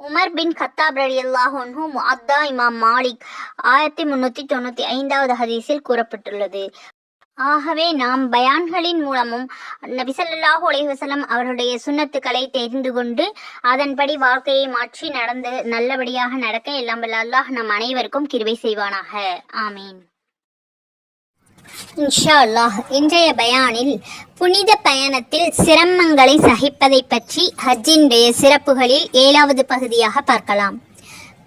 Umar பின் கத்தாப் ரலி அல்லாஹு முஅத்தா இமாம் மாலிக் ஆயிரத்தி முன்னூத்தி தொண்ணூத்தி ஐந்தாவது ஹதீஸில் கூறப்பட்டுள்ளது. ஆகவே நாம் பயான்களின் மூலமும் நபிசல்லாஹு ஸல்லல்லாஹு அவருடைய சுன்னத்துக்களை தெரிந்து கொண்டு அதன்படி வாழ்க்கையை மாற்றி நடந்து நல்லபடியாக நடக்க எல்லாம் அல்லாஹ் நம் அனைவருக்கும் கிருவை செய்வானாக. ஆமீன். இன்ஷா அல்லாஹ் இன்றைய பயானில் புனித பயணத்தில் சிரமங்களை சகிப்பதை பற்றி ஹஜ்ஜினுடைய சிறப்புகளில் ஏழாவது பகுதியாக பார்க்கலாம்.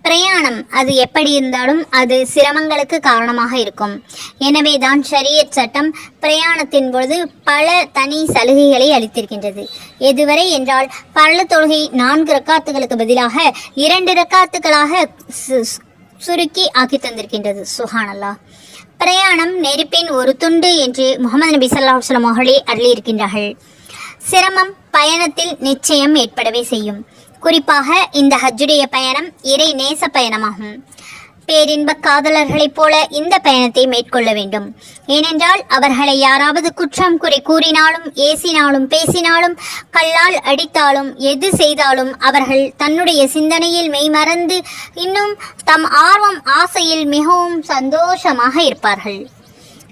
பிரயாணம் அது எப்படி இருந்தாலும் அது சிரமங்களுக்கு காரணமாக இருக்கும். எனவே தான் ஷரியத் சட்டம் பிரயாணத்தின் பொழுது பல தனி சலுகைகளை அளித்திருக்கின்றது. எதுவரை என்றால் பல தொழுகை நான்கு ரக்காத்துகளுக்கு பதிலாக இரண்டு ரக்காத்துகளாக சு- சுருக்கி ஆக்கி தந்திருக்கின்றது. சுஹானல்லா பிரயாணம் நெருப்பின் ஒரு துண்டு என்று முகமது நபி ஸல்லல்லாஹு அலைஹி அவர்களே அருளியிருக்கின்றார்கள். சிரமம் பயணத்தில் நிச்சயம் ஏற்படவே செய்யும். குறிப்பாக இந்த ஹஜ்ஜுடைய பயணம் இறை நேச பயணமாகும். பேரின்ப காதலர்களைப் போல இந்த பயணத்தை மேற்கொள்ள வேண்டும். ஏனென்றால் அவர்களை யாராவது குற்றம் குறை கூறினாலும் ஏசினாலும் பேசினாலும் கல்லால் அடித்தாலும் எது செய்தாலும் அவர்கள் தன்னுடைய சிந்தனையில் மெய்மறந்து இன்னும் தம் ஆர்வம் ஆசையில் மிகவும் சந்தோஷமாக இருப்பார்கள்.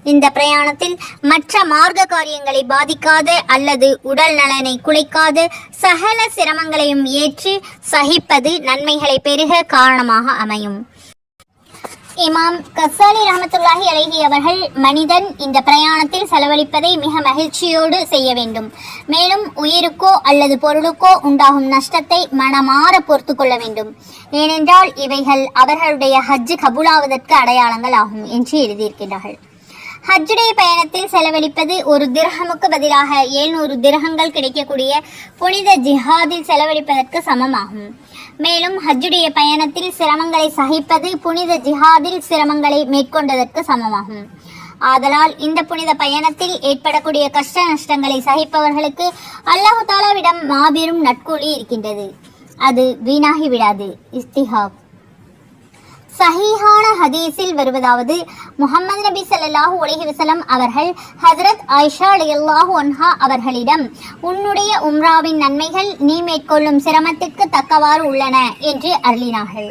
இந்த பிரயாணத்தில் மற்ற மார்க்க காரியங்களை பாதிக்காத அல்லது உடல் நலனை குலைக்காத சகல சிரமங்களையும் ஏற்று சகிப்பது நன்மைகளை பெருக காரணமாக அமையும். இமாம் கசாலி ரஹமத்துல்லாஹி அலைஹி அவர்கள் மனிதன் இந்த பிரயாணத்தில் செலவழிப்பதை மிக மகிழ்ச்சியோடு செய்ய வேண்டும். மேலும் உயிருக்கோ அல்லது பொருளுக்கோ உண்டாகும் நஷ்டத்தை மனமாற பொறுத்து கொள்ள வேண்டும். ஏனென்றால் இவைகள் அவர்களுடைய ஹஜ் கபூலாவதற்கு அடையாளங்கள் ஆகும் என்று எழுதியிருக்கிறார்கள் ஹஜ்ஜுடைய பயணத்தில் செலவழிப்பது ஒரு திரகமுக்கு பதிலாக ஏழ்நூறு திரகங்கள் கிடைக்கக்கூடிய புனித ஜிஹாதில் செலவழிப்பதற்கு சமமாகும். மேலும் ஹஜ்ஜுடைய பயணத்தில் சிரமங்களை சகிப்பது புனித ஜிஹாதில் சிரமங்களை மேற்கொண்டதற்கு சமமாகும். ஆதலால் இந்த புனித பயணத்தில் ஏற்படக்கூடிய கஷ்ட நஷ்டங்களை சகிப்பவர்களுக்கு அல்லாஹு தாலாவிடம் மாபெரும் நட்கூலி இருக்கின்றது. அது வீணாகி விடாது இஸ்திஹாப் சஹீஹான ஹதீஸில் வருவதாவது. முகமது நபி ஸல்லல்லாஹு உலகி வசலம் அவர்கள் ஹசரத் ஆயிஷா அலியல்லாஹு ஒன்ஹா அவர்களிடம் உன்னுடைய உம்ராவின் நன்மைகள் நீ மேற்கொள்ளும் சிரமத்திற்கு தக்கவாறு உள்ளன என்று அருளினார்கள்.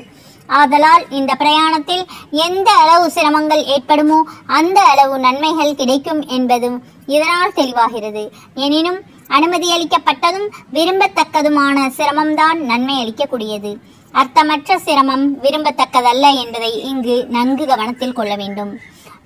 ஆதலால் இந்த பிரயாணத்தில் எந்த அளவு சிரமங்கள் ஏற்படுமோ அந்த அளவு நன்மைகள் கிடைக்கும் என்பதும் இதனால் தெளிவாகிறது. எனினும் அனுமதியளிக்கப்பட்டதும் விரும்பத்தக்கதுமான சிரமம்தான் நன்மை அளிக்கக்கூடியது அர்த்தமற்ற சிரமம் விரும்பத்தக்கதல்ல என்பதை இங்கு நன்கு கவனத்தில் கொள்ள வேண்டும்.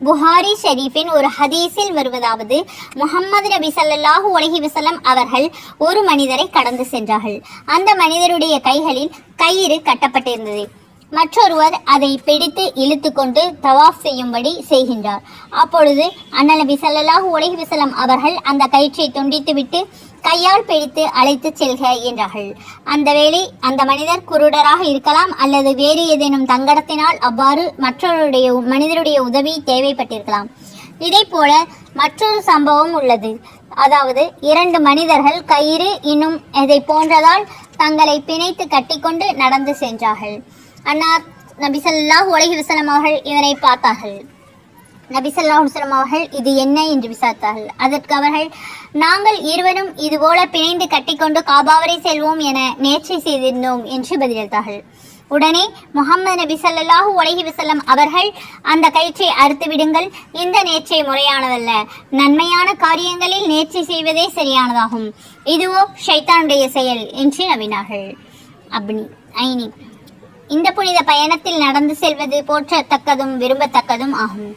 புகாரி ஷெரீஃபின் ஒரு ஹதீஸில் வருவதாவது முகமது நபி ஸல்லல்லாஹு உலகி வசலம் அவர்கள் ஒரு மனிதரை கடந்து சென்றார்கள். அந்த மனிதருடைய கைகளில் கயிறு கட்டப்பட்டிருந்தது. மற்றொருவர் அதை பிடித்து இழுத்துக்கொண்டு தவாஃப் செய்யும்படி செய்கின்றார். அப்பொழுது அண்ணல் நபி ஸல்லல்லாஹு அலைஹி அவர்கள் அந்த கயிற்றை துண்டித்துவிட்டு கையால் பிடித்து அழைத்து செல்க என்றார்கள். அந்த வேளை அந்த மனிதர் குருடராக இருக்கலாம் அல்லது வேறு ஏதேனும் தங்கடத்தினால் அவ்வாறு மற்றவருடைய மனிதருடைய உதவி தேவைப்பட்டிருக்கலாம். இதே போல மற்றொரு சம்பவம் உள்ளது. அதாவது இரண்டு மனிதர்கள் கயிறு இன்னும் இதை போன்றதால் தங்களை பிணைத்து கட்டிக்கொண்டு நடந்து சென்றார்கள். அன்னார் நபிசல்லாஹ் உலகி விசலமாக வஸல்லம் இதனை பார்த்தார்கள். நபிசல்லாஹுசலம் அவர்கள் இது என்ன என்று விசாரித்தார்கள். அதற்கு அவர்கள் நாங்கள் இருவரும் இதுபோல பிணைந்து கட்டிக்கொண்டு காபாவரை செல்வோம் என நேர்ச்சி செய்திருந்தோம் என்று பதிலளித்தார்கள். உடனே முகமது நபி ஸல்லல்லாஹு உலகி வஸல்லம் அவர்கள் அந்த கயிற்றை அறுத்து விடுங்கள். இந்த நேர்ச்சை முறையானதல்ல. நன்மையான காரியங்களில் நேர்ச்சி செய்வதே சரியானதாகும். இதுவோ ஷைத்தானுடைய செயல் என்று நம்பினார்கள். அப்னி ஐனி இந்த புனித பயணத்தில் நடந்து செல்வது போற்றத்தக்கதும் விரும்பத்தக்கதும் ஆகும்.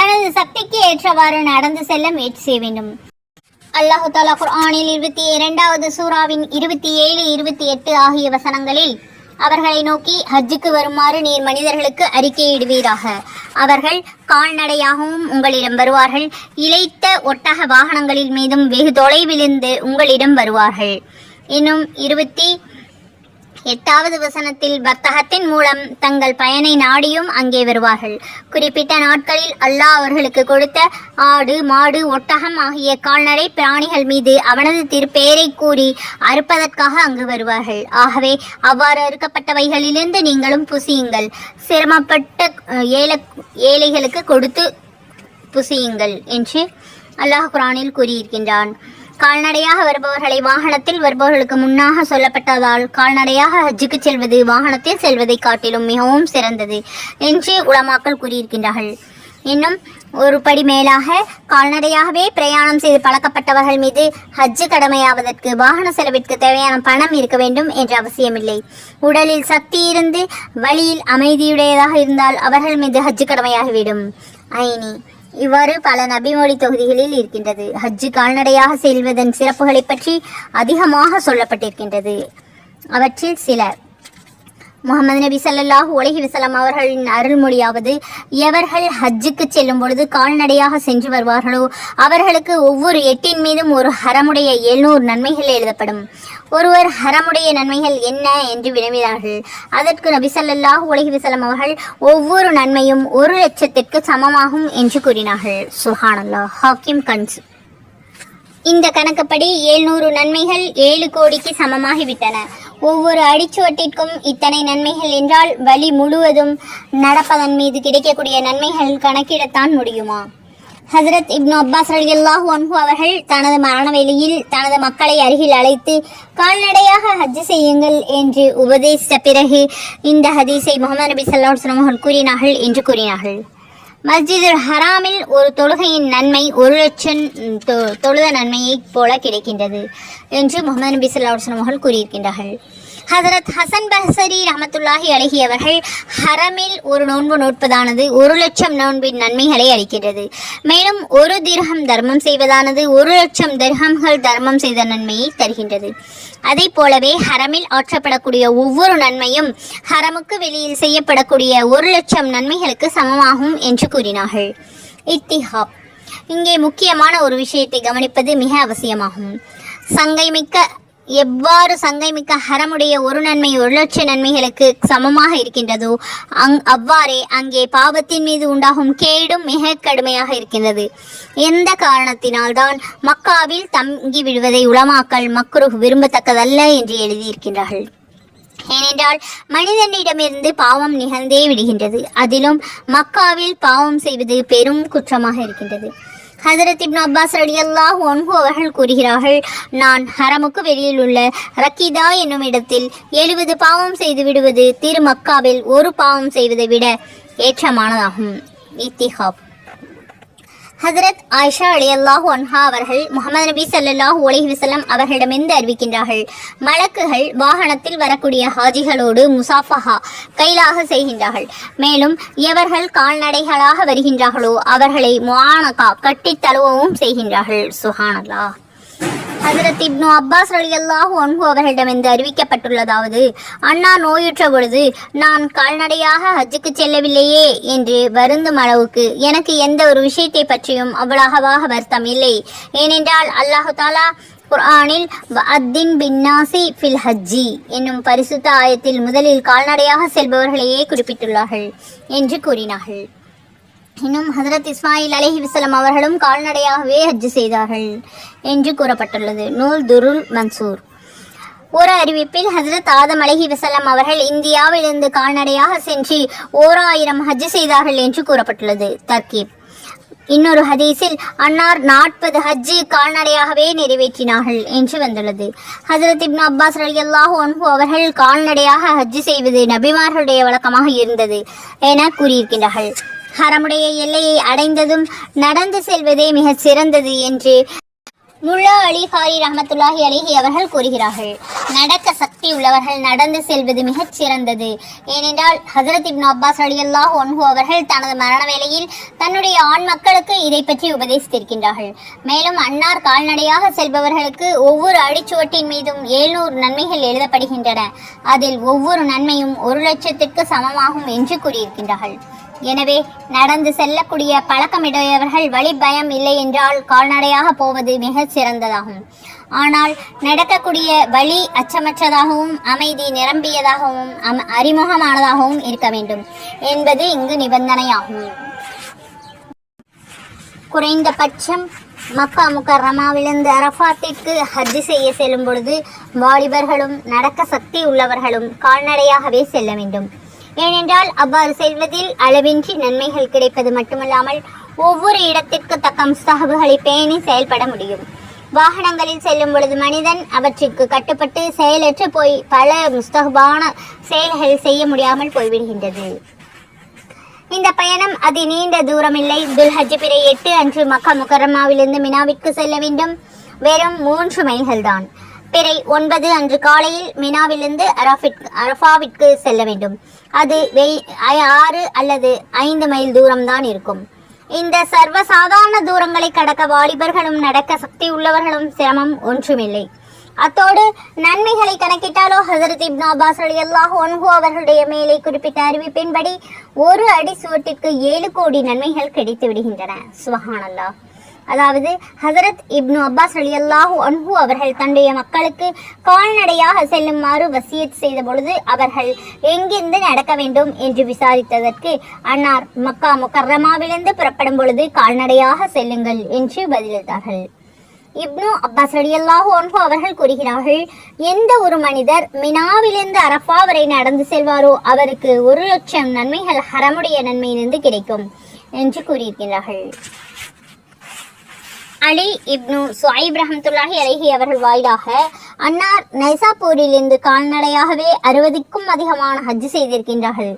தனது சக்திக்கு ஏற்றவாறு நடந்து செல்ல முயற்சி செய்ய வேண்டும். அல்லாஹு தாலா குர்ஆனில் இருபத்தி இரண்டாவது சூறாவின் இருபத்தி ஏழு இருபத்தி எட்டு ஆகிய வசனங்களில் அவர்களை நோக்கி ஹஜ்ஜுக்கு வருமாறு நீர் மனிதர்களுக்கு அறிக்கையிடுவீராக. அவர்கள் கால்நடையாகவும் உங்களிடம் வருவார்கள். இழைத்த ஒட்டக வாகனங்களின் மீதும் வெகு தொலைவிலிருந்து உங்களிடம் வருவார்கள். இன்னும் இருபத்தி எட்டாவது வசனத்தில் வர்த்தகத்தின் மூலம் தங்கள் பயனை நாடியும் அங்கே வருவார்கள். குறிப்பிட்ட நாட்களில் அல்லாஹ் அவர்களுக்கு கொடுத்த ஆடு மாடு ஒட்டகம் ஆகிய கால்நடை பிராணிகள் மீது அவனது திருப்பெயரை கூறி அறுப்பதற்காக அங்கு வருவார்கள். ஆகவே அவ்வாறு அறுக்கப்பட்டவைகளிலிருந்து நீங்களும் புசியுங்கள். சிரமப்பட்ட ஏழை ஏழைகளுக்கு கொடுத்து புசியுங்கள் என்று அல்லாஹ் குரானில் கூறியிருக்கின்றான். கால்நடையாக வருபவர்களை வாகனத்தில் வருபவர்களுக்கு முன்னாக சொல்லப்பட்டதால் கால்நடையாக ஹஜ்ஜுக்கு செல்வது வாகனத்தில் செல்வதை காட்டிலும் மிகவும் சிறந்தது என்று உளமாக்கள் கூறியிருக்கின்றார்கள். இன்னும் ஒரு படி மேலாக கால்நடையாகவே பிரயாணம் செய்து பழக்கப்பட்டவர்கள் மீது ஹஜ்ஜு கடமையாவதற்கு வாகன செலவிற்கு தேவையான பணம் இருக்க வேண்டும் என்ற அவசியமில்லை. உடலில் சக்தி இருந்து வழியில் அமைதியுடையதாக இருந்தால் அவர்கள் மீது ஹஜ்ஜு கடமையாகிவிடும். ஐனி. இவ்வாறு பல நபிமொழி தொகுதிகளில் இருக்கின்றது. ஹஜ்ஜு கால்நடையாக செல்வதன் சிறப்புகளை பற்றி அதிகமாக சொல்லப்பட்டிருக்கின்றது. அவற்றில் சில. முகமது நபி ஸல்லல்லாஹு உலகி வஸல்லம் அவர்களின் அருள்மொழியாவது எவர்கள் ஹஜ்ஜுக்கு செல்லும் பொழுது கால்நடையாக சென்று வருவார்களோ அவர்களுக்கு ஒவ்வொரு எட்டின் மீதும் ஒரு ஹரமுடைய எழுநூறு நன்மைகள் எழுதப்படும். ஒருவர் ஹரமுடைய நன்மைகள் என்ன என்று வினவினார்கள். அதற்கு நபிசல்லாஹ் உலகி விசலம் அவர்கள் ஒவ்வொரு நன்மையும் ஒரு லட்சத்திற்கு சமமாகும் என்று கூறினார்கள். சுஹானல்லாஹ் ஹாக்கிம் கன்ஸ். இந்த கணக்குப்படி ஏழ்நூறு நன்மைகள் ஏழு கோடிக்கு சமமாகிவிட்டன. ஒவ்வொரு அடிச்சுவட்டிற்கும் இத்தனை நன்மைகள் என்றால் வழி முழுவதும் நடப்பதன் மீது கிடைக்கக்கூடிய நன்மைகள் கணக்கிடத்தான் முடியுமா? ஹசரத் இப்னு அப்பாஸ் ரலியல்லாஹு அன்ஹு அவர்கள் தனது மரண வேலையில் தனது மக்களை அருகில் அழைத்து கால்நடையாக ஹஜ் செய்யுங்கள் என்று உபதேசித்த பிறகு இந்த ஹதீஸை முகமது நபி சல்லா அவர்கள் கூறினார்கள் என்று கூறினார்கள். மஸ்ஜிதுல் ஹராமில் ஒரு தொழுகையின் நன்மை ஒரு லட்சம் தொ- தொழுத நன்மையைப் போல கிடைக்கின்றது என்று முகமது நபி ஸல்லல்லாஹு அவர்கள் கூறியிருக்கின்றார்கள். ஹசரத் ஹசன் பஹசரி ரஹமத்துல்லாஹி அழகி அவர்கள் ஹரமில் ஒரு நோன்பு நோட்பதானது ஒரு லட்சம் நோன்பின் நன்மைகளை அளிக்கின்றது. மேலும் ஒரு திர்ஹம் தர்மம் செய்வதானது ஒரு லட்சம் திர்ஹம்கள் தர்மம் செய்த நன்மையை தருகின்றது. அதை போலவே ஹரமில் ஆற்றப்படக்கூடிய ஒவ்வொரு நன்மையும் ஹரமுக்கு வெளியில் செய்யப்படக்கூடிய ஒரு லட்சம் நன்மைகளுக்கு சமமாகும் என்று கூறினார்கள். இத்திஹாப். இங்கே முக்கியமான ஒரு விஷயத்தை கவனிப்பது மிக அவசியமாகும். சங்கை மிக்க எவ்வாறு சங்கைமிக்க ஹரமுடைய ஒரு நன்மை ஒரு லட்ச நன்மைகளுக்கு சமமாக இருக்கின்றதோ அங் அவ்வாறே அங்கே பாவத்தின் மீது உண்டாகும் கேடும் மிக கடுமையாக இருக்கின்றது. எந்த காரணத்தினால்தான் மக்காவில் தங்கி விடுவதை உலமாக்கள் மக்ருஹ் விரும்பத்தக்கதல்ல என்று எழுதியிருக்கின்றார்கள். ஏனென்றால் மனிதனிடமிருந்து பாவம் நிகழ்ந்தே விடுகின்றது. அதிலும் மக்காவில் பாவம் செய்வது பெரும் குற்றமாக இருக்கின்றது. ஹசரத் இப்னு அப்பாஸ் ரலியல்லாஹு அன்ஹு அவர்கள் கூறுகிறார்கள் நான் ஹரமுக்கு வெளியில் உள்ள ரக்கீதா என்னும் இடத்தில் எழுபது பாவம் செய்து விடுவது திரு மக்காவில் ஒரு பாவம் செய்வதை விட ஏற்றமானதாகும். இத்திஹாப். ஹசரத் ஆயிஷா அலி அல்லாஹ் அன்ஹா அவர்கள் முகமது நபி சல்லாஹூ அலைஹி வஸல்லம் அவர்களிடமிருந்து அறிவிக்கின்றார்கள். மலக்குகள் வாகனத்தில் வரக்கூடிய ஹாஜிகளோடு முசாஃபஹா கைலாக செய்கின்றார்கள். மேலும் எவர்கள் கால்நடைகளாக வருகின்றார்களோ அவர்களை முஆனகா கட்டித் தழுவவும் செய்கின்றார்கள். சுஹானல்லாஹ். ஹசரத் இப்னு அப்பாஸ் ரலியல்லாஹு ஒன்பு அவர்களிடமிருந்து அறிவிக்கப்பட்டுள்ளதாவது அண்ணா நோயுற்ற பொழுது நான் கால்நடையாக ஹஜ்ஜுக்கு செல்லவில்லையே என்று வருந்தும் அளவுக்கு எனக்கு எந்த ஒரு விஷயத்தை பற்றியும் அவ்வளவாக வருத்தம் இல்லை. ஏனென்றால் அல்லாஹு தாலா குர்ஆனில் அத்தின் பின்னாசி ஃபில் ஹஜ்ஜி என்னும் பரிசுத்த ஆயத்தில் முதலில் கால்நடையாக செல்பவர்களையே குறிப்பிட்டுள்ளார்கள் என்று கூறினார்கள். இன்னும் ஹசரத் இஸ்மாயில் அலஹி விசலம் அவர்களும் கால்நடையாகவே ஹஜ்ஜு செய்தார்கள் என்று கூறப்பட்டுள்ளது. நூல் துருல் மன்சூர். ஒரு அறிவிப்பில் ஹசரத் ஆதம் அலஹி விசலம் அவர்கள் இந்தியாவிலிருந்து கால்நடையாக சென்று ஓர் ஆயிரம் ஹஜ் செய்தார்கள் என்று கூறப்பட்டுள்ளது. தர்கீப். இன்னொரு ஹதீஸில் அன்னார் நாற்பது ஹஜ்ஜு கால்நடையாகவே நிறைவேற்றினார்கள் என்று வந்துள்ளது. ஹசரத் இப்னு அப்பாஸ் ரலியல்லாஹு அன்ஹு அவர்கள் கால்நடையாக ஹஜ் செய்வது நபிமார்களுடைய வழக்கமாக இருந்தது என கூறியிருக்கின்றார்கள். ஹரமுடைய எல்லையை அடைந்ததும் நடந்து செல்வதே மிகச் சிறந்தது என்று முல்லா அலி ஹாரி ரஹமத்துல்லாஹி அலிஹி அவர்கள் கூறுகிறார்கள். நடக்க சக்தி உள்ளவர்கள் நடந்து செல்வது மிகச் சிறந்தது. ஏனென்றால் ஹசரத் இப்னு அப்பாஸ் அலி அல்லாஹ் ஒன்ஹு அவர்கள் தனது மரண வேளையில் தன்னுடைய ஆண் மக்களுக்கு இதை பற்றி உபதேசித்திருக்கின்றார்கள். மேலும் அன்னார் கால்நடையாக செல்பவர்களுக்கு ஒவ்வொரு அடிச்சுவட்டின் மீதும் ஏழ்நூறு நன்மைகள் எழுதப்படுகின்றன. அதில் ஒவ்வொரு நன்மையும் ஒரு லட்சத்திற்கு சமமாகும் என்று கூறியிருக்கின்றார்கள். எனவே நடந்து செல்லக்கூடிய பழக்கமிடையவர்கள் வழி பயம் இல்லை என்றால் கால்நடையாக போவது மிகச் சிறந்ததாகும். ஆனால் நடக்கக்கூடிய வழி அச்சமற்றதாகவும் அமைதி நிரம்பியதாகவும் அம அறிமுகமானதாகவும் இருக்க வேண்டும் என்பது இங்கு நிபந்தனையாகும். குறைந்தபட்சம் மக்கா முக்கரமாவிலிருந்து அரஃபாத்திற்கு ஹஜ் செய்ய செல்லும் பொழுது வாலிபர்களும் நடக்க சக்தி உள்ளவர்களும் கால்நடையாகவே செல்ல வேண்டும். ஏனென்றால் அவ்வாறு செல்வதில் அளவின்றி நன்மைகள் கிடைப்பது மட்டுமல்லாமல் ஒவ்வொரு இடத்திற்கு தக்க முஸ்தகபுகளை பேணி செயல்பட முடியும். வாகனங்களில் செல்லும் பொழுது மனிதன் அவற்றிற்கு கட்டுப்பட்டு செயலற்று போய் பல முஸ்தகபான செயல்கள் செய்ய முடியாமல் போய்விடுகின்றது. இந்த பயணம் அதி நீண்ட தூரமில்லை. துல்ஹஜ் பிறை எட்டு அன்று மக்கா முக்கரமாவிலிருந்து மினாவிற்கு செல்ல வேண்டும். வெறும் மூன்று மைல்கள் தான். பிறை ஒன்பது அன்று காலையில் மினாவிலிருந்து அரஃபிட் அரஃபாவிற்கு செல்ல வேண்டும். அது வெய் ஆறு அல்லது ஐந்து மைல் தூரம்தான் இருக்கும். இந்த சர்வசாதாரண தூரங்களை கடக்க வாலிபர்களும் நடக்க சக்தி உள்ளவர்களும் சிரமம் ஒன்றுமில்லை. அத்தோடு நன்மைகளை கணக்கிட்டாலோ ஹசரத் இப்னு அப்பாஸ் அல்லாஹ் அன்ஹு அவர்களுடைய மேலே குறிப்பிட்ட அறிவிப்பின்படி ஒரு அடி சுவட்டிற்கு ஏழு கோடி நன்மைகள் கிடைத்து விடுகின்றன. சுபஹானல்லாஹ். அதாவது ஹசரத் இப்னு அப்பாஸ் ரலியல்லாஹு அன்ஹு அவர்கள் தன்னுடைய மக்களுக்கு கால்நடையாக செல்லுமாறு வசியத் செய்த பொழுது அவர்கள் எங்கிருந்து நடக்க வேண்டும் என்று விசாரித்ததற்கு அன்னார் மக்கா முக்கர்ரமாவிலிருந்து புறப்படும் பொழுது கால்நடையாக செல்லுங்கள் என்று பதிலளித்தார்கள். இப்னு அப்பாஸ் ரலியல்லாஹு அன்ஹு அவர்கள் கூறுகிறார்கள் எந்த ஒரு மனிதர் மினாவிலிருந்து அரஃபா வரை நடந்து செல்வாரோ அவருக்கு ஒரு லட்சம் நன்மைகள் ஹரமுடைய நன்மையிலிருந்து கிடைக்கும் என்று கூறியிருக்கிறார்கள். அலி இப்னு சுவாயிப் ரஹமத்துல்லாஹி அலைஹி அவர்கள் வாயிலாக அன்னார் நைசாப்பூரிலிருந்து கால்நடையாகவே அறுபதுக்கும் அதிகமான ஹஜ் செய்திருக்கின்றார்கள்.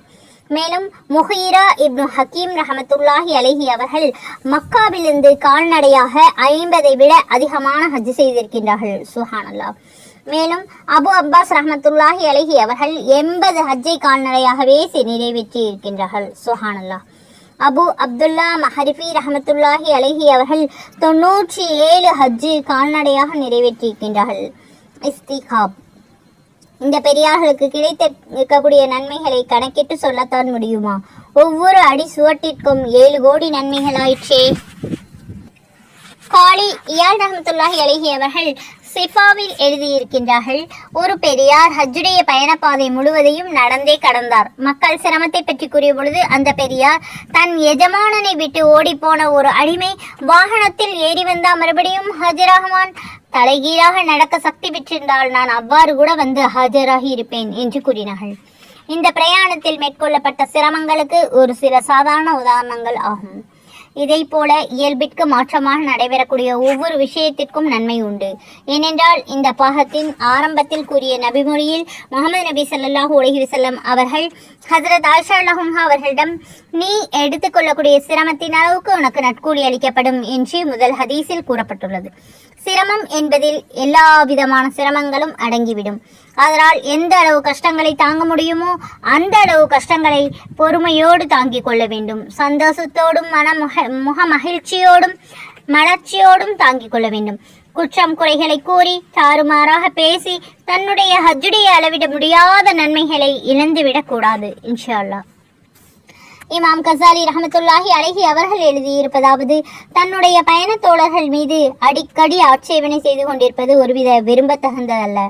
மேலும் முஹீரா இப்னு ஹக்கீம் ரஹமத்துல்லாஹி அலஹி அவர்கள் மக்காவிலிருந்து கால்நடையாக ஐம்பதை விட அதிகமான ஹஜ் செய்திருக்கின்றார்கள். சுஹானல்லாஹ் மேலும் அபு அப்பாஸ் ரஹமத்துல்லாஹி அலஹி அவர்கள் எண்பது ஹஜ்ஜை கால்நடையாகவே செ- நிறைவேற்றி இருக்கின்றார்கள் சுஹானல்லாஹ் அபு அப்துல்லா மஹரிஃபி ரஹமத்துல்லாஹி அலஹி அவர்கள் தொன்னூற்றி ஏழு ஹஜ்ஜு கால்நடையாக நிறைவேற்றியிருக்கின்றார்கள் இஸ்திகாப் இந்த பெரியார்களுக்கு கிடைத்த இருக்கக்கூடிய நன்மைகளை கணக்கிட்டு சொல்லத்தான் முடியுமா ஒவ்வொரு அடி சுவட்டிற்கும் ஏழு கோடி நன்மைகளாயிற்றே காளி இயால் ரஹமத்துல்லாஹி அலைஹி அவர்கள் சிஃபாவில் எழுதியிருக்கின்றார்கள் ஒரு பெரியார் ஹஜ்ஜுடைய பயணப்பாதை முழுவதையும் நடந்தே கடந்தார். மக்கள் சிரமத்தை பற்றி கூறிய பொழுது அந்த பெரியார் தன் எஜமானனை விட்டு ஓடிப்போன ஒரு அடிமை வாகனத்தில் ஏறி வந்தா மறுபடியும் ஹஜராகுமான் தலைகீழாக நடக்க சக்தி பெற்றிருந்தால் நான் அவ்வாறு கூட வந்து ஹாஜராகி இருப்பேன் என்று கூறினார்கள். இந்த பிரயாணத்தில் மேற்கொள்ளப்பட்ட சிரமங்களுக்கு ஒரு சில சாதாரண உதாரணங்கள் ஆகும். இதை போல இயல்பிற்கு மாற்றமாக நடைபெறக்கூடிய ஒவ்வொரு விஷயத்திற்கும் நன்மை உண்டு. ஏனென்றால் இந்த பாகத்தின் ஆரம்பத்தில் கூறிய நபிமொழியில் முகமது நபி சல்லாஹூ உலகி செல்லம் அவர்கள் ஹசரத் ஆயிஷா லஹுன்ஹா அவர்களிடம் நீ எடுத்துக்கொள்ளக்கூடிய சிரமத்தின் அளவுக்கு உனக்கு நட்கூலி அளிக்கப்படும் என்று முதல் ஹதீஸில் கூறப்பட்டுள்ளது. சிரமம் என்பதில் எல்லா விதமான சிரமங்களும் அடங்கிவிடும். அதனால் எந்த அளவு கஷ்டங்களை தாங்க முடியுமோ அந்த அளவு கஷ்டங்களை பொறுமையோடு தாங்கிக் கொள்ள வேண்டும். சந்தோஷத்தோடும் மனமுக முக மகிழ்ச்சியோடும் மலர்ச்சியோடும் தாங்கிக் கொள்ள வேண்டும். குற்றம் குறைகளை கூறி தாறுமாறாக பேசி தன்னுடைய ஹஜ்ஜுடைய அளவிட முடியாத நன்மைகளை இழந்துவிடக்கூடாது இன்ஷா அல்லாஹ் இமாம் கசாலி ரஹமத்துல்லாஹி அழகி அவர்கள் எழுதியிருப்பதாவது தன்னுடைய பயண தோழர்கள் மீது அடிக்கடி ஆட்சேபனை செய்து கொண்டிருப்பது ஒருவித விரும்பத்தகுந்ததல்ல.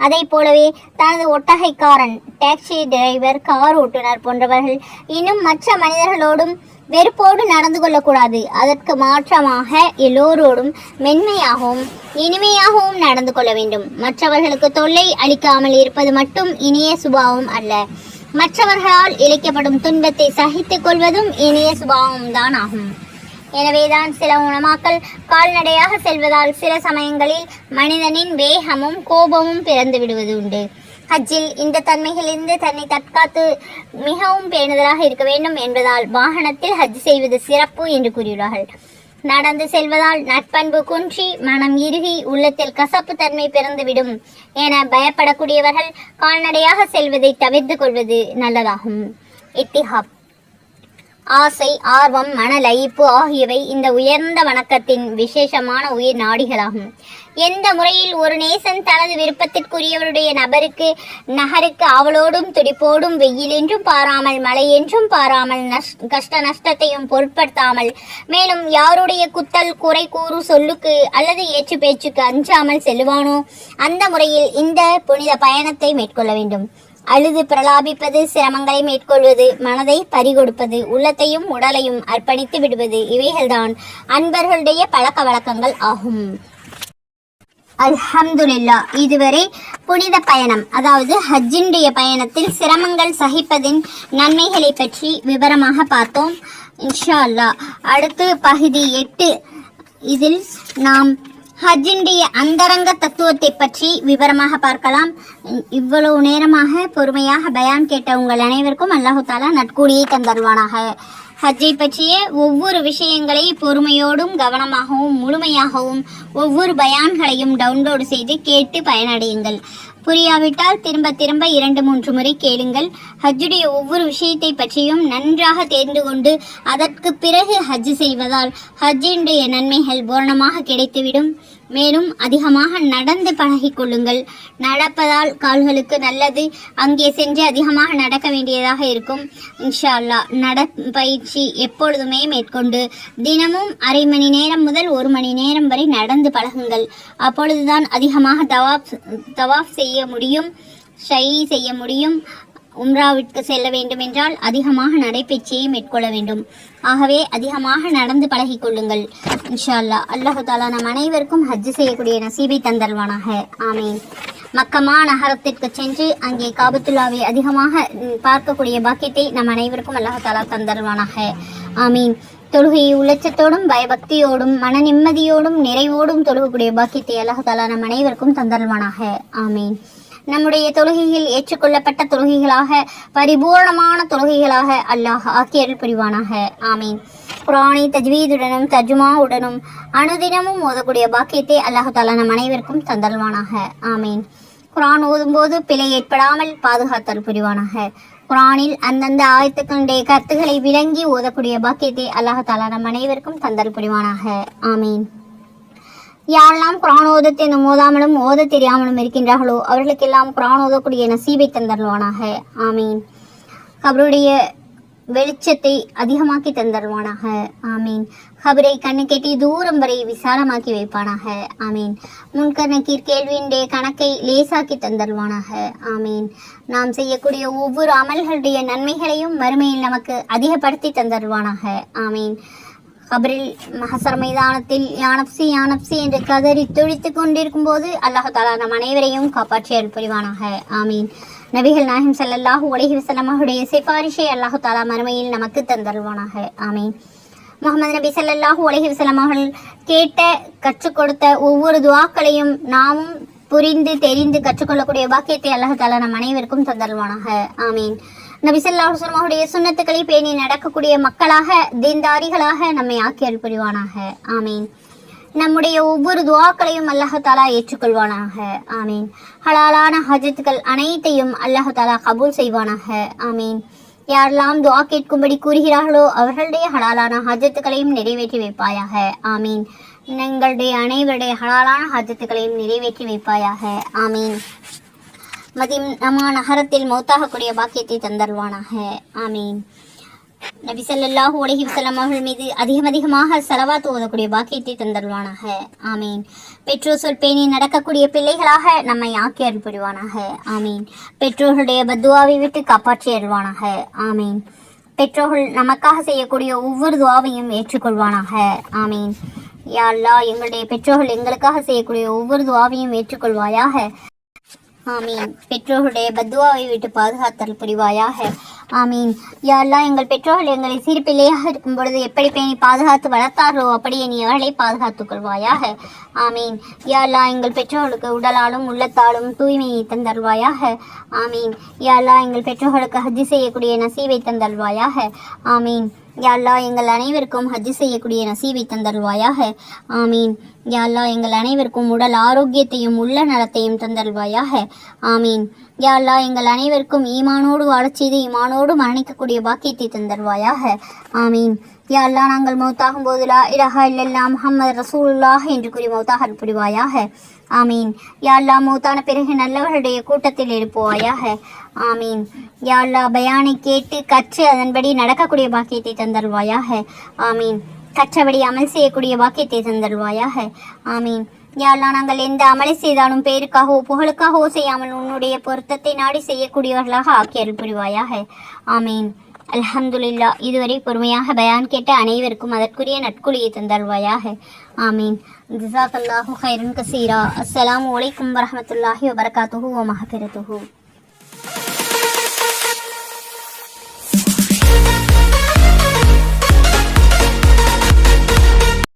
அதை போலவே தனது ஒட்டகைக்காரன் டாக்ஸி டிரைவர் கார் ஓட்டுநர் போன்றவர்கள் இன்னும் மற்ற மனிதர்களோடும் வெறுப்போடு நடந்து கொள்ளக்கூடாது. அதற்கு மாற்றமாக எல்லோரோடும் மென்மையாகவும் இனிமையாகவும் நடந்து கொள்ள வேண்டும். மற்றவர்களுக்கு தொல்லை அளிக்காமல் இருப்பது மட்டும் இனிய சுபாவம் அல்ல. மற்றவர்களால் இழைக்கப்படும் துன்பத்தை சகித்துக் கொள்வதும் இனிய சுபாவம் தான் ஆகும். எனவேதான் சில உணமாக்கள் கால்நடையாக செல்வதால் சில சமயங்களில் மனிதனின் வேகமும் கோபமும் பிறந்து விடுவது உண்டு. ஹஜ்ஜில் இந்த தன்மைகளிலிருந்து தன்னை தற்காத்து மிகவும் பேணுதலாக இருக்க வேண்டும் என்பதால் வாகனத்தில் ஹஜ் செய்வது சிறப்பு என்று கூறியுள்ளார்கள். நடந்து செல்வதால் நட்பண்பு குன்றி மனம் இறுகி உள்ளத்தில் கசப்பு தன்மை பிறந்துவிடும் என பயப்படக்கூடியவர்கள் கால்நடையாக செல்வதை தவிர்த்து கொள்வது நல்லதாகும். இத்திஹாப். ஆசை ஆர்வம் மனலயிப்பு ஆகியவை இந்த உயர்ந்த வணக்கத்தின் விசேஷமான உயிர் நாடிகளாகும். எந்த முறையில் ஒரு நேசன் தனது விருப்பத்திற்குரியவருடைய நபருக்கு நகருக்கு அவளோடும் துடிப்போடும் வெயில் என்றும் பாராமல் மழை என்றும் பாராமல் நஷ் கஷ்ட நஷ்டத்தையும் பொருட்படுத்தாமல் மேலும் யாருடைய குத்தல் குறை கூறு சொல்லுக்கு அல்லது ஏச்சு பேச்சுக்கு அஞ்சாமல் செல்லுவானோ அந்த முறையில் இந்த புனித பயணத்தை மேற்கொள்ள வேண்டும். அழுது பிரலாபிப்பது சிரமங்களை மேற்கொள்வது மனதை பறிகொடுப்பது உள்ளத்தையும் உடலையும் அர்ப்பணித்து விடுவது இவைகள்தான் அன்பர்களுடைய பழக்க வழக்கங்கள் ஆகும். அல்ஹம்துலில்லா இதுவரை புனித பயணம் அதாவது ஹஜ்ஜினுடைய பயணத்தில் சிரமங்கள் சகிப்பதின் நன்மைகளை பற்றி விவரமாக பார்த்தோம். இன்ஷா அல்லாஹ் அடுத்து பகுதி எட்டு இதில் நாம் ஹஜ்ஜினுடைய அந்தரங்க தத்துவத்தை பற்றி விவரமாக பார்க்கலாம். இவ்வளவு நேரமாக பொறுமையாக பயான் கேட்ட உங்கள் அனைவருக்கும் அல்லாஹு தாலா நட்கூடியை தந்தருவானாக. ஹஜ்ஜை பற்றிய ஒவ்வொரு விஷயங்களை பொறுமையோடும் கவனமாகவும் முழுமையாகவும் ஒவ்வொரு பயான்களையும் டவுன்லோடு செய்து கேட்டு பயனடையுங்கள். புரியாவிட்டால் திரும்ப திரும்ப இரண்டு மூன்று முறை கேளுங்கள். ஹஜ்ஜுடைய ஒவ்வொரு விஷயத்தை பற்றியும் நன்றாக தெரிந்து கொண்டு அதற்கு பிறகு ஹஜ் செய்வதால் ஹஜ்ஜினுடைய நன்மைகள் பூரணமாக கிடைத்துவிடும். மேலும் அதிகமாக நடந்து பழகிக் கொள்ளுங்கள். நடப்பதால் கால்களுக்கு நல்லது. அங்கே சென்று அதிகமாக நடக்க வேண்டியதாக இருக்கும். இன்ஷா அல்லாஹ் நடப்பயிற்சி எப்பொழுதுமே மேற்கொண்டு தினமும் அரை மணி நேரம் முதல் ஒரு மணி நேரம் வரை நடந்து பழகுங்கள். அப்பொழுதுதான் அதிகமாக தவாப் தவாப் செய்ய முடியும் ஷை செய்ய முடியும். உம்ராவிற்கு செல்ல வேண்டும் என்றால் அதிகமாக நடைபயிற்சியை மேற்கொள்ள வேண்டும். ஆகவே அதிகமாக நடந்து பழகி கொள்ளுங்கள். இன்ஷா அல்லாஹ் அல்லாஹு தாலா நம் அனைவருக்கும் ஹஜ் செய்யக்கூடிய நசீபை தந்தல்வானாக ஆமீன். மக்கமா நகரத்திற்கு சென்று அங்கே காபத்துல்லாவை அதிகமாக பார்க்கக்கூடிய பாக்கியத்தை நம் அனைவருக்கும் அல்லாஹு தாலா தந்தல்வானாக ஆமீன். தொழுகையை உள்ளச்சத்தோடும் பயபக்தியோடும் மன நிம்மதியோடும் நிறைவோடும் தொழுகக்கூடிய பாக்கியத்தை அல்லாஹு தாலா நம் அனைவருக்கும் தந்தல்வானாக ஆமீன். நம்முடைய தொழுகையில் ஏற்றுக்கொள்ளப்பட்ட தொழுகைகளாக பரிபூர்ணமான தொழுகைகளாக அல்லாஹ் ஆக்கியருள் புரிவானாக. ஆமீன். குரானை தஜ்வீதுடனும் தஜ்மாவுடனும் அனுதினமும் ஓதக்கூடிய பாக்கியத்தை அல்லாஹாலா நம் அனைவருக்கும் தந்தல்வானாக ஆமீன். குரான் ஓதும்போது பிழை ஏற்படாமல் பாதுகாத்தல் புரிவானாக. குரானில் அந்தந்த ஆயத்துக்களுடைய கருத்துக்களை விளங்கி ஓதக்கூடிய பாக்கியத்தை அல்லாஹாலா நம் அனைவருக்கும் தந்தல் புரிவானாக. ஆமீன். யாரெல்லாம் குரான் ஓத மோதாமலும் ஓத தெரியாமலும் இருக்கின்றார்களோ அவர்களுக்கெல்லாம் குரான் ஓதக்கூடிய நசீபை தந்தருவானாக ஆமீன். அவருடைய வெளிச்சத்தை அதிகமாக்கி தந்தருவானாக ஆமீன். கபரை கண்ணு கெட்டி தூரம் வரை விசாலமாக்கி வைப்பானாக. ஆமீன். முன்கணக்கீர் கேள்வியினுடைய கணக்கை லேசாக்கி தந்தருவானாக ஆமீன். நாம் செய்யக்கூடிய ஒவ்வொரு அமல்களுடைய நன்மைகளையும் மறுமையில் நமக்கு அதிகப்படுத்தி தந்தருவானாக ஆமீன். கபரில் மஹசர் மைதானத்தில் யானப்சி யானப்சி என்று கதறி துடித்துக் கொண்டிருக்கும் போது அல்லாஹ் தாலா நம் அனைவரையும் காப்பாற்றியல் புரிவானாக. ஆமீன். நபிகள் நாயகம் செல்லல்லாஹு உலகி வசலமாவுடைய சிபாரிஷை அல்லாஹ் தாலா மறுமையில் நமக்கு தந்தருவானாக ஆமீன். முகமது நபி ஸல்லல்லாஹு உலகி வஸல்லம் அவர்கள் கேட்ட கற்றுக் கொடுத்த ஒவ்வொரு துவாக்களையும் நாமும் புரிந்து தெரிந்து கற்றுக்கொள்ளக்கூடிய பாக்கியத்தை அல்லாஹ் தாலா நம் அனைவருக்கும் தந்தருவானாக ஆமீன். நபி அவருடைய பேணி நடக்கக்கூடிய மக்களாக தீன்தாரிகளாக நம்மை ஆக்கி புரிவானாக ஆமீன். நம்முடைய ஒவ்வொரு துவாக்களையும் அல்லாஹாலா ஏற்றுக்கொள்வானாக. ஆமீன். ஹலாலான ஹஜத்துக்கள் அனைத்தையும் அல்லாஹ் தாலா கபூல் செய்வானாக. ஆமீன். யாரெல்லாம் துவா கேட்கும்படி கூறுகிறார்களோ அவர்களுடைய ஹலாலான ஹஜத்துக்களையும் நிறைவேற்றி வைப்பாயாக. ஆமீன். எங்களுடைய அனைவருடைய ஹலாலான ஹஜத்துக்களையும் நிறைவேற்றி வைப்பாயாக. ஆமீன். மதினமா நகரத்தில் மௌத்தாகக்கூடிய பாக்கியத்தை தந்தருவானாக ஆமீன். நபி சல்லாஹூ அலைஹி அவர்கள் மீது அதிகம் அதிகமாக செலவாத்து ஓதக்கூடிய பாக்கியத்தை தந்தருவானாக ஆமீன். பெற்றோர் சொல் பேணி நடக்கக்கூடிய பிள்ளைகளாக நம்மை ஆக்கி அருள் ஆமீன். பெற்றோர்களுடைய பத்துவாவை விட்டு காப்பாற்றி அருள்வானாக. ஆமீன். பெற்றோர்கள் நமக்காக செய்யக்கூடிய ஒவ்வொரு துவாவையும் ஏற்றுக்கொள்வானாக. ஆமீன். யா அல்லாஹ் எங்களுடைய பெற்றோர்கள் எங்களுக்காக செய்யக்கூடிய ஒவ்வொரு துவாவையும் ஏற்றுக்கொள்வாயாக. ஆமீன். பெற்றோர்களுடைய பத்துவாவை விட்டு பாதுகாத்தல் புரிவாயாக ஆமீன் யாரெல்லாம் எங்கள் பெற்றோர்கள் எங்களை சிறு பிள்ளையாக இருக்கும் பொழுது எப்படி பேணி பாதுகாத்து வளர்த்தாரோ அப்படியே நீ அவளை பாதுகாத்துக் கொள்வாயாக. ஆமீன். யாரெல்லாம் எங்கள் பெற்றோர்களுக்கு உடலாலும் உள்ளத்தாலும் தூய்மையை தந்தல்வாயாக ஆமீன். யாரெல்லாம் எங்கள் பெற்றோர்களுக்கு ஹஜ் செய்யக்கூடிய நசீவை தந்தல்வாயாக ஆமீன். யாழ்லா எங்கள் அனைவருக்கும் ஹஜ் செய்யக்கூடிய நசீவை தந்தல்வாயாக ஆமீன். யாழ்லா எங்கள் அனைவருக்கும் உடல் ஆரோக்கியத்தையும் உள்ள நலத்தையும் தந்தல்வாயாக ஆமீன். யாழ்லா எங்கள் அனைவருக்கும் ஈமானோடு வாழச் செய்து ஈமானோடு மரணிக்கக்கூடிய பாக்கியத்தை தந்தல்வாயாக ஆமீன். யாழ்லா நாங்கள் மௌத்தாகும் போது லா இலஹா இல்லல்லா முஹம்மது ரசூலுல்லாஹ் என்று கூறி மௌத்தாக புரிவாயாக. ஆமீன். யாழ்லா மூத்தான பிறகு நல்லவர்களுடைய கூட்டத்தில் எழுப்புவாயாக ஆமீன். யாழ்லா பயானை கேட்டு கற்று அதன்படி நடக்கக்கூடிய பாக்கியத்தை தந்தருவாயாக. ஆமீன். கற்றபடி அமல் செய்யக்கூடிய பாக்கியத்தை தந்தருவாயாக. ஆமீன். யாழ்லா நாங்கள் எந்த அமலை செய்தாலும் பேருக்காகவோ புகழுக்காகவோ செய்யாமல் உன்னுடைய பொருத்தத்தை நாடி செய்யக்கூடியவர்களாக ஆக்கி அருள் புரிவாயாக. ஆமீன். அல்ஹம்துலில்லா இதுவரை பொறுமையாக பயான் கேட்ட அனைவருக்கும் அதற்குரிய நட்குழியை தந்தருள்வாயாக. ஆமீன். ஜிசாக்கல்லாஹு ஹைரன் கசீரா. அஸ்லாம் வலைக்கம் வரமத்துல்லாஹி வபரகாத்துஹு ஓ மஹஃபிரத்துஹு.